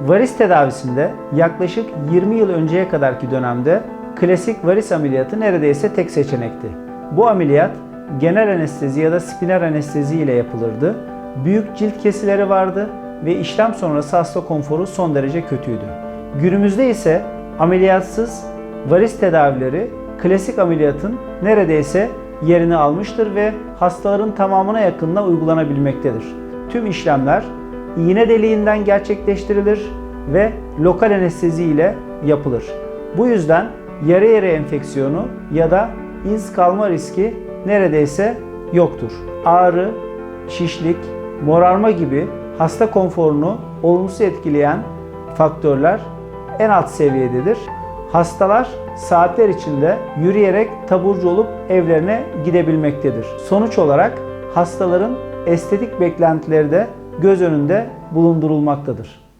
Varis tedavisinde yaklaşık 20 yıl önceye kadarki dönemde klasik varis ameliyatı neredeyse tek seçenekti. Bu ameliyat genel anestezi ya da spinal anestezi ile yapılırdı. Büyük cilt kesileri vardı ve işlem sonrası hasta konforu son derece kötüydü. Günümüzde ise ameliyatsız varis tedavileri klasik ameliyatın neredeyse yerini almıştır ve hastaların tamamına yakınına uygulanabilmektedir. Tüm işlemler iğne deliğinden gerçekleştirilir ve lokal anestezi ile yapılır. Bu yüzden yarı yarı enfeksiyonu ya da iz kalma riski neredeyse yoktur. Ağrı, şişlik, morarma gibi hasta konforunu olumsuz etkileyen faktörler en alt seviyededir. Hastalar saatler içinde yürüyerek taburcu olup evlerine gidebilmektedir. Sonuç olarak hastaların estetik beklentileri de göz önünde bulundurulmaktadır.